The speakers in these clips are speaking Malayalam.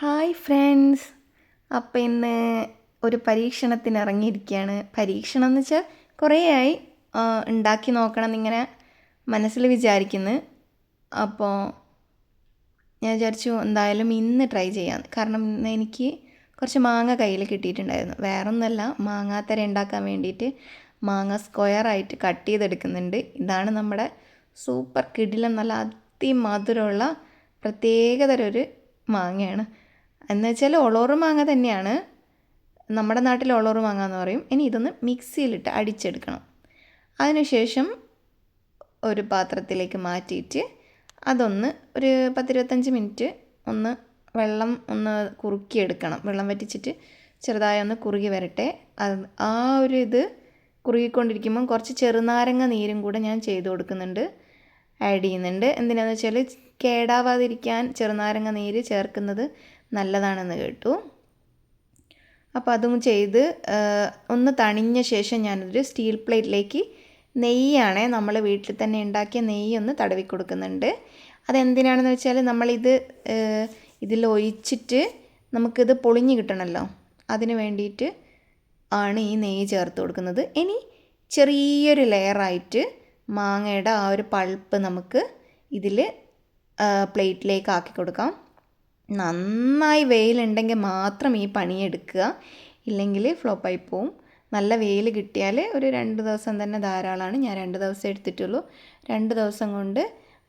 Hi friends. അപ്പം ഇന്ന് ഒരു പരീക്ഷണത്തിന് ഇറങ്ങിയിരിക്കുകയാണ് പരീക്ഷണം എന്ന് വെച്ചാൽ കുറേയായി ഉണ്ടാക്കി നോക്കണം എന്നിങ്ങനെ മനസ്സിൽ വിചാരിക്കുന്നു. അപ്പോൾ ഞാൻ വിചാരിച്ചു എന്തായാലും ഇന്ന് ട്രൈ ചെയ്യാം. കാരണം ഇന്ന് എനിക്ക് കുറച്ച് മാങ്ങ കയ്യിൽ കിട്ടിയിട്ടുണ്ടായിരുന്നു. വേറൊന്നുമല്ല മാങ്ങാത്തര ഉണ്ടാക്കാൻ വേണ്ടിയിട്ട് മാങ്ങ സ്ക്വയറായിട്ട് കട്ട് ചെയ്തെടുക്കുന്നുണ്ട്. ഇതാണ് നമ്മുടെ സൂപ്പർ കിടിലം നല്ല അതിമധുരമുള്ള പ്രത്യേകതരം ഒരു മാങ്ങയാണ്. എന്ന് വെച്ചാൽ ഒളോറ് മാങ്ങ തന്നെയാണ്. നമ്മുടെ നാട്ടിൽ ഒളോറ് മാങ്ങ എന്ന് പറയും. ഇനി ഇതൊന്ന് മിക്സിയിലിട്ട് അടിച്ചെടുക്കണം. അതിനുശേഷം ഒരു പാത്രത്തിലേക്ക് മാറ്റിയിട്ട് അതൊന്ന് ഒരു പത്തിരുപത്തഞ്ച് മിനിറ്റ് ഒന്ന് വെള്ളം ഒന്ന് കുറുക്കിയെടുക്കണം. വെള്ളം വറ്റിച്ചിട്ട് ചെറുതായി ഒന്ന് കുറുകി വരട്ടെ. അത് ആ ഒരു ഇത് കുറുകിക്കൊണ്ടിരിക്കുമ്പം കുറച്ച് ചെറുനാരങ്ങ നീരും കൂടെ ഞാൻ ചെയ്ത് കൊടുക്കുന്നുണ്ട്. ആഡ് ചെയ്യുന്നുണ്ട്. എന്തിനാന്ന് വെച്ചാൽ കേടാവാതിരിക്കാൻ ചെറുനാരങ്ങ നീര് ചേർക്കുന്നത് നല്ലതാണെന്ന് കേട്ടു. അപ്പോൾ അതും ചെയ്ത് ഒന്ന് തണിഞ്ഞ ശേഷം ഞാനൊരു സ്റ്റീൽ പ്ലേറ്റിലേക്ക് നെയ്യാണ് നമ്മൾ വീട്ടിൽ തന്നെ ഉണ്ടാക്കിയ നെയ്യ് ഒന്ന് തടവി കൊടുക്കുന്നുണ്ട്. അതെന്തിനാണെന്ന് വെച്ചാൽ നമ്മളിത് ഇതിൽ ഒഴിച്ചിട്ട് നമുക്കിത് പൊളിഞ്ഞ് കിട്ടണമല്ലോ. അതിന് വേണ്ടിയിട്ട് ആണ് ഈ നെയ്യ് ചേർത്ത് കൊടുക്കുന്നത്. ഇനി ചെറിയൊരു ലെയറായിട്ട് മാങ്ങയുടെ ആ ഒരു പൾപ്പ് നമുക്ക് ഇതിൽ പ്ലേറ്റിലേക്ക് ആക്കി കൊടുക്കാം. നന്നായി വെയിലുണ്ടെങ്കിൽ മാത്രം ഈ പണിയെടുക്കുക. ഇല്ലെങ്കിൽ ഫ്ലോപ്പായി പോവും. നല്ല വെയിൽ കിട്ടിയാൽ ഒരു രണ്ട് ദിവസം തന്നെ ധാരാളമാണ്. ഞാൻ രണ്ട് ദിവസം എടുത്തിട്ടുള്ളൂ. രണ്ട് ദിവസം കൊണ്ട്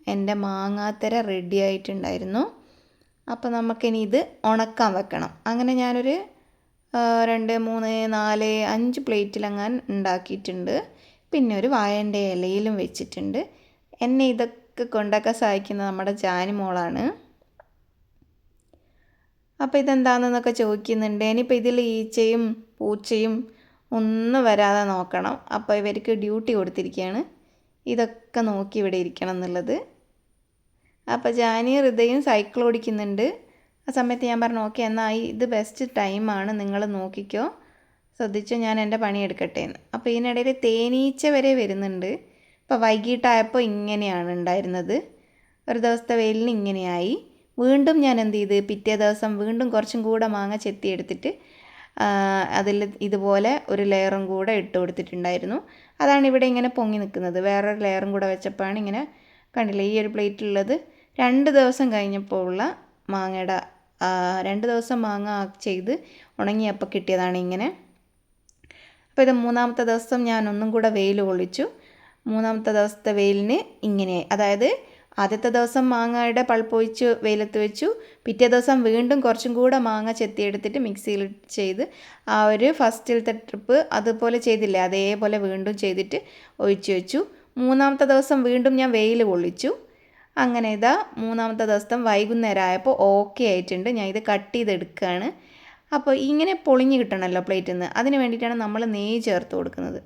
എന്റെ മാങ്ങാത്തര റെഡി ആയിട്ടുണ്ടായിരുന്നു. അപ്പോൾ നമുക്കിനി ഇത് ഉണക്കാൻ വെക്കണം. അങ്ങനെ ഞാനൊരു രണ്ട് മൂന്ന് നാല് അഞ്ച് പ്ലേറ്റിലങ്ങാൻ ഉണ്ടാക്കിയിട്ടുണ്ട്. പിന്നെ ഒരു വായന്റെ ഇലയിലും വെച്ചിട്ടുണ്ട്. എന്നെ ഇതൊക്കെ കൊണ്ടൊക്കെ സഹായിക്കുന്നത് നമ്മുടെ ജാനിമോളാണ്. അപ്പോൾ ഇതെന്താണെന്നൊക്കെ ചോദിക്കുന്നുണ്ട്. ഇനിയിപ്പോൾ ഇതിൽ ഈച്ചയും പൂച്ചയും ഒന്നും വരാതെ നോക്കണം. അപ്പോൾ ഇവർക്ക് ഡ്യൂട്ടി കൊടുത്തിരിക്കുകയാണ്. ഇതൊക്കെ നോക്കി ഇവിടെ ഇരിക്കണം എന്നുള്ളത്. അപ്പോൾ ജാനി ഹൃദയം സൈക്കിൾ ഓടിക്കുന്നുണ്ട്. ആ സമയത്ത് ഞാൻ പറഞ്ഞു ഓക്കെ എന്നാൽ ഇത് ബെസ്റ്റ് ടൈമാണ് നിങ്ങൾ നോക്കിക്കോ. ശ്രദ്ധിച്ചോ ഞാൻ എന്റെ പണിയെടുക്കട്ടെ എന്ന്. അപ്പോൾ ഇതിനിടയിൽ തേനീച്ച വരെ വരുന്നുണ്ട്. ഇപ്പോൾ വൈകിട്ടായപ്പോൾ ഇങ്ങനെയാണ് ഉണ്ടായിരുന്നത്. ഒരു ദിവസത്തെ വെയിലിന് ഇങ്ങനെയായി. വീണ്ടും ഞാൻ എന്ത് ചെയ്ത് പിറ്റേ ദിവസം വീണ്ടും കുറച്ചും കൂടെ മാങ്ങ ചെത്തി എടുത്തിട്ട് അതിൽ ഇതുപോലെ ഒരു ലെയറും കൂടെ ഇട്ട് കൊടുത്തിട്ടുണ്ടായിരുന്നു. അതാണ് ഇവിടെ ഇങ്ങനെ പൊങ്ങി നിൽക്കുന്നത്. വേറൊരു ലെയറും കൂടെ വെച്ചപ്പോഴാണ് ഇങ്ങനെ കണ്ടില്ല ഈ ഒരു പ്ലേറ്റിലുള്ളത് രണ്ട് ദിവസം കഴിഞ്ഞപ്പോൾ ഉള്ള മാങ്ങയുടെ രണ്ട് ദിവസം മാങ്ങ ചെയ്ത് ഉണങ്ങിയപ്പോൾ കിട്ടിയതാണ് ഇങ്ങനെ. അപ്പോൾ ഇത് മൂന്നാമത്തെ ദിവസം ഞാൻ ഒന്നും കൂടെ വെയിൽ കൊള്ളിച്ചു. മൂന്നാമത്തെ ദിവസത്തെ വെയിലിന് ഇങ്ങനെ അതായത് ആദ്യത്തെ ദിവസം മാങ്ങയുടെ പൾപ്പൊഴിച്ച് വെയിലത്ത് വെച്ചു. പിറ്റേ ദിവസം വീണ്ടും കുറച്ചും കൂടെ മാങ്ങ ചെത്തിയെടുത്തിട്ട് മിക്സിയിൽ ചെയ്ത് ആ ഒരു ഫസ്റ്റിലത്തെ ട്രിപ്പ് അതുപോലെ ചെയ്തില്ല? അതേപോലെ വീണ്ടും ചെയ്തിട്ട് ഒഴിച്ചു വെച്ചു. മൂന്നാമത്തെ ദിവസം വീണ്ടും ഞാൻ വെയിൽ കൊള്ളിച്ചു. അങ്ങനെ ഇതാ മൂന്നാമത്തെ ദിവസം വൈകുന്നേരം ആയപ്പോൾ ഓക്കെ ആയിട്ടുണ്ട്. ഞാൻ ഇത് കട്ട് ചെയ്തെടുക്കുകയാണ്. അപ്പോൾ ഇങ്ങനെ പൊളിഞ്ഞ് കിട്ടണമല്ലോ പ്ലേറ്റിൽ നിന്ന് അതിന് വേണ്ടിയിട്ടാണ് നമ്മൾ നെയ്യ് ചേർത്ത് കൊടുക്കുന്നത്.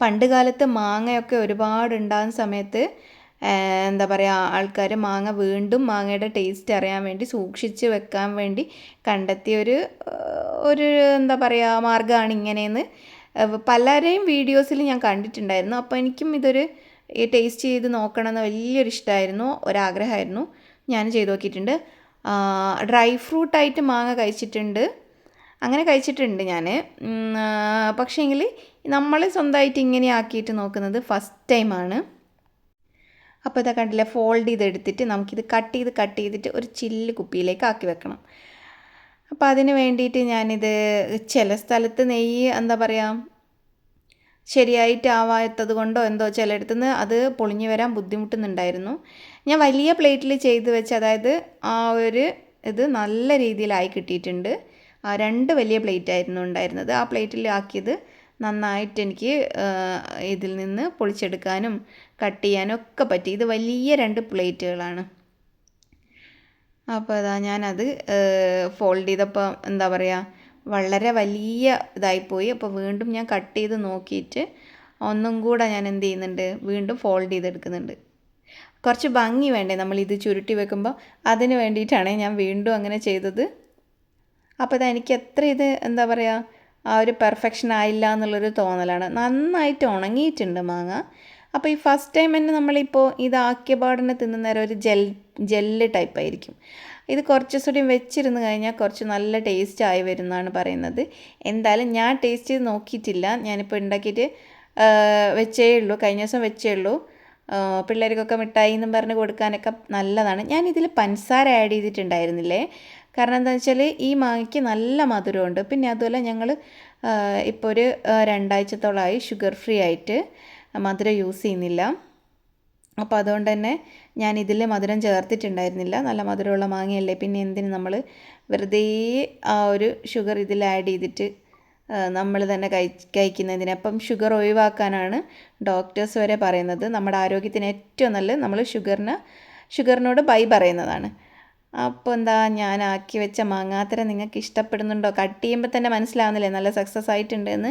പണ്ട് കാലത്ത് മാങ്ങയൊക്കെ ഒരുപാട് ഉണ്ടാകുന്ന സമയത്ത് എന്താ പറയുക ആൾക്കാർ മാങ്ങ വീണ്ടും മാങ്ങയുടെ ടേസ്റ്റ് അറിയാൻ വേണ്ടി സൂക്ഷിച്ച് വെക്കാൻ വേണ്ടി കണ്ടെത്തിയ ഒരു ഒരു എന്താ പറയുക മാർഗമാണ് ഇങ്ങനെയെന്ന്. പലരെയും വീഡിയോസിൽ ഞാൻ കണ്ടിട്ടുണ്ടായിരുന്നു. അപ്പോൾ എനിക്കും ഇതൊരു ടേസ്റ്റ് ചെയ്ത് നോക്കണമെന്ന് വലിയൊരു ഇഷ്ടമായിരുന്നു ഒരാഗ്രഹമായിരുന്നു. ഞാൻ ചെയ്ത് നോക്കിയിട്ടുണ്ട്. ഡ്രൈ ഫ്രൂട്ടായിട്ട് മാങ്ങ കഴിച്ചിട്ടുണ്ട്. അങ്ങനെ കഴിച്ചിട്ടുണ്ട് ഞാൻ പക്ഷേങ്കിൽ നമ്മൾ സ്വന്തമായിട്ട് ഇങ്ങനെ ആക്കിയിട്ട് നോക്കുന്നത് ഫസ്റ്റ് ടൈമാണ് അപ്പോൾ ഇതാ കണ്ടില്ല ഫോൾഡ് ചെയ്തെടുത്തിട്ട് നമുക്കിത് കട്ട് ചെയ്ത് കട്ട് ചെയ്തിട്ട് ഒരു ചില്ല് കുപ്പിയിലേക്ക് ആക്കി വെക്കണം. അപ്പോൾ അതിന് വേണ്ടിയിട്ട് ഞാനിത് ചില സ്ഥലത്ത് നെയ്യ് എന്താ പറയുക ശരിയായിട്ട് ആവാത്തത് കൊണ്ടോ എന്തോ ചിലയിടത്തു നിന്ന് അത് പൊളിഞ്ഞു വരാൻ ബുദ്ധിമുട്ടുന്നുണ്ടായിരുന്നു. ഞാൻ വലിയ പ്ലേറ്റിൽ ചെയ്ത് വെച്ച് അതായത് ആ ഒരു ഇത് നല്ല രീതിയിലായി കിട്ടിയിട്ടുണ്ട്. രണ്ട് വലിയ പ്ലേറ്റ് ആയിരുന്നു ഉണ്ടായിരുന്നത്. ആ പ്ലേറ്റിൽ ആക്കിയത് നന്നായിട്ട് എനിക്ക് ഇതിൽ നിന്ന് പൊളിച്ചെടുക്കാനും കട്ട് ചെയ്യാനും ഒക്കെ പറ്റി. ഇത് വലിയ രണ്ട് പ്ലേറ്റുകളാണ്. അപ്പോൾ അതാ ഞാനത് ഫോൾഡ് ചെയ്തപ്പോൾ എന്താ പറയുക വളരെ വലിയ ഇതായിപ്പോയി. അപ്പോൾ വീണ്ടും ഞാൻ കട്ട് ചെയ്ത് നോക്കിയിട്ട് ഒന്നും കൂടെ ഞാൻ എന്ത് ചെയ്യുന്നുണ്ട് വീണ്ടും ഫോൾഡ് ചെയ്തെടുക്കുന്നുണ്ട്. കുറച്ച് ഭംഗി വേണ്ടേ നമ്മൾ ഇത് ചുരുട്ടി വെക്കുമ്പോൾ അതിന് വേണ്ടിയിട്ടാണ് ഞാൻ വീണ്ടും അങ്ങനെ ചെയ്തത്. അപ്പോൾ ഇത് എനിക്ക് എത്ര ഇത് എന്താ പറയുക ആ ഒരു പെർഫെക്ഷൻ ആയില്ല എന്നുള്ളൊരു തോന്നലാണ്. നന്നായിട്ട് ഉണങ്ങിയിട്ടുണ്ട് മാങ്ങ. അപ്പോൾ ഈ ഫസ്റ്റ് ടൈം തന്നെ നമ്മളിപ്പോൾ ഇതാക്കിയ പാടിനെ തിന്നുന്നേരം ഒരു ജെൽ ജെല്ല് ടൈപ്പ് ആയിരിക്കും. ഇത് കുറച്ച് കൂടി വെച്ചിരുന്ന് കഴിഞ്ഞാൽ കുറച്ച് നല്ല ടേസ്റ്റ് ആയി വരുന്നതാണ് പറയുന്നത്. എന്തായാലും ഞാൻ ടേസ്റ്റ് ചെയ്ത് നോക്കിയിട്ടില്ല. ഞാനിപ്പോൾ ഉണ്ടാക്കിയിട്ട് വെച്ചേ ഉള്ളൂ. കഴിഞ്ഞ ദിവസം വെച്ചേ ഉള്ളൂ. പിള്ളേർക്കൊക്കെ മിഠായി എന്നും പറഞ്ഞ് കൊടുക്കാനൊക്കെ നല്ലതാണ്. ഞാൻ ഇതിൽ പഞ്ചസാര ആഡ് ചെയ്തിട്ടുണ്ടായിരുന്നില്ലേ? കാരണം എന്താ വെച്ചാൽ ഈ മാങ്ങയ്ക്ക് നല്ല മധുരമുണ്ട്. പിന്നെ അതുപോലെ ഞങ്ങൾ ഇപ്പോൾ ഒരു രണ്ടാഴ്ചത്തോളമായി ഷുഗർ ഫ്രീ ആയിട്ട് മധുരം യൂസ് ചെയ്യുന്നില്ല. അപ്പോൾ അതുകൊണ്ട് തന്നെ ഞാൻ ഇതിൽ മധുരം ചേർത്തിട്ടുണ്ടായിരുന്നില്ല. നല്ല മധുരമുള്ള മാങ്ങയല്ലേ. പിന്നെ എന്തിന് നമ്മൾ വെറുതെ ആ ഒരു ഷുഗർ ഇതിൽ ആഡ് ചെയ്തിട്ട് നമ്മൾ തന്നെ കഴി കഴിക്കുന്നതിന്. അപ്പം ഷുഗർ ഒഴിവാക്കാനാണ് ഡോക്ടേഴ്സ് വരെ പറയുന്നത്. നമ്മുടെ ആരോഗ്യത്തിന് ഏറ്റവും നല്ലത് നമ്മൾ ഷുഗറിന് ഷുഗറിനോട് ബൈ പറയുന്നതാണ്. അപ്പോൾ എന്താ ഞാൻ ആക്കി വെച്ച മാങ്ങാത്തര നിങ്ങൾക്ക് ഇഷ്ടപ്പെടുന്നുണ്ടോ കട്ട് ചെയ്യുമ്പോൾ തന്നെ മനസ്സിലാവുന്നില്ലേ? നല്ല സക്സസ് ആയിട്ടുണ്ട് എന്ന്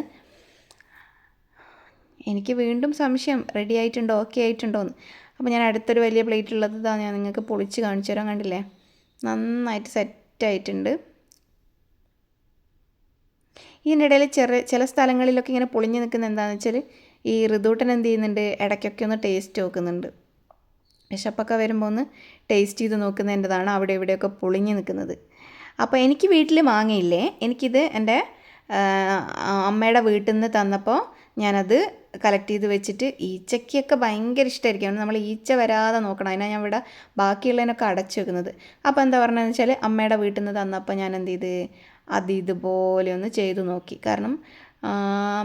എനിക്ക് വീണ്ടും സംശയം. റെഡി ആയിട്ടുണ്ടോ? ഓക്കെ ആയിട്ടുണ്ടോ എന്ന് അപ്പോൾ ഞാൻ അടുത്തൊരു വലിയ പ്ലേറ്റ് ഉള്ളത് ഇതാ ഞാൻ നിങ്ങൾക്ക് പൊളിച്ച് കാണിച്ചു തരാൻ കണ്ടില്ലേ? നന്നായിട്ട് സെറ്റ് ആയിട്ടുണ്ട്. ഇതിനിടയിൽ ചെറിയ ചില സ്ഥലങ്ങളിലൊക്കെ ഇങ്ങനെ പൊളിഞ്ഞ് നിൽക്കുന്ന എന്താണെന്ന് വെച്ചാൽ ഈ ഋതൂട്ടൻ എന്ത് ചെയ്യുന്നുണ്ട്? ഇടയ്ക്കൊക്കെ ഒന്ന് ടേസ്റ്റ് നോക്കുന്നുണ്ട്. വിശപ്പൊക്കെ വരുമ്പോൾ ഒന്ന് ടേസ്റ്റ് ചെയ്ത് നോക്കുന്നതിന്റെതാണ് അവിടെ ഇവിടെയൊക്കെ പൊളിഞ്ഞ് നിൽക്കുന്നത്. അപ്പോൾ എനിക്ക് വീട്ടിൽ മാങ്ങയില്ലേ എനിക്കിത് എന്റെ അമ്മയുടെ വീട്ടിൽ നിന്ന് തന്നപ്പോൾ ഞാനത് കളക്ട് ചെയ്ത് വെച്ചിട്ട് ഈച്ചയ്ക്കൊക്കെ ഭയങ്കര ഇഷ്ടമായിരിക്കും നമ്മൾ ഈച്ച വരാതെ നോക്കണം. അതിനാണ് ഞാൻ ഇവിടെ ബാക്കിയുള്ളതിനൊക്കെ അടച്ചു വെക്കുന്നത്. അപ്പോൾ എന്താ പറഞ്ഞതെന്ന് വെച്ചാൽ അമ്മയുടെ വീട്ടിൽ നിന്ന് തന്നപ്പോൾ ഞാൻ എന്ത് ചെയ്ത്? അത് ഇതുപോലെ ഒന്ന് ചെയ്തു നോക്കി. കാരണം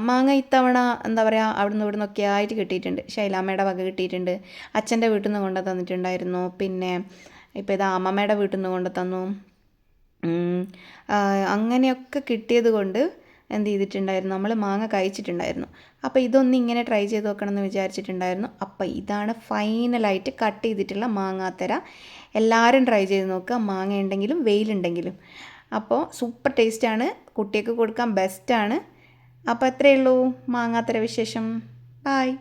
മാങ്ങ ഇത്തവണ എന്താ പറയുക അവിടുന്ന് ഇവിടുന്ന് ഒക്കെ ആയിട്ട് കിട്ടിയിട്ടുണ്ട്. ശൈലാമ്മയുടെ വക കിട്ടിയിട്ടുണ്ട്. അച്ഛന്റെ വീട്ടിൽ നിന്ന് കൊണ്ടു തന്നിട്ടുണ്ടായിരുന്നു. പിന്നെ ഇപ്പോൾ ഇത് അമ്മമ്മയുടെ വീട്ടിൽ നിന്ന് കൊണ്ടു തന്നു. അങ്ങനെയൊക്കെ കിട്ടിയത് കൊണ്ട് എന്ത് ചെയ്തിട്ടുണ്ടായിരുന്നു? നമ്മൾ മാങ്ങ കഴിച്ചിട്ടുണ്ടായിരുന്നു. അപ്പോൾ ഇതൊന്ന് ഇങ്ങനെ ട്രൈ ചെയ്ത് നോക്കണം എന്ന് വിചാരിച്ചിട്ടുണ്ടായിരുന്നു. അപ്പോൾ ഇതാണ് ഫൈനലായിട്ട് കട്ട് ചെയ്തിട്ടുള്ള മാങ്ങാത്തര. എല്ലാവരും ട്രൈ ചെയ്ത് നോക്കുക. മാങ്ങ ഉണ്ടെങ്കിലും വെയിലുണ്ടെങ്കിലും. അപ്പോൾ സൂപ്പർ ടേസ്റ്റാണ്. കുട്ടിയൊക്കെ കൊടുക്കാൻ ബെസ്റ്റാണ്. അപ്പോൾ അത്രയേ ഉള്ളൂ? മാങ്ങാത്തര വിശേഷം. ബായ്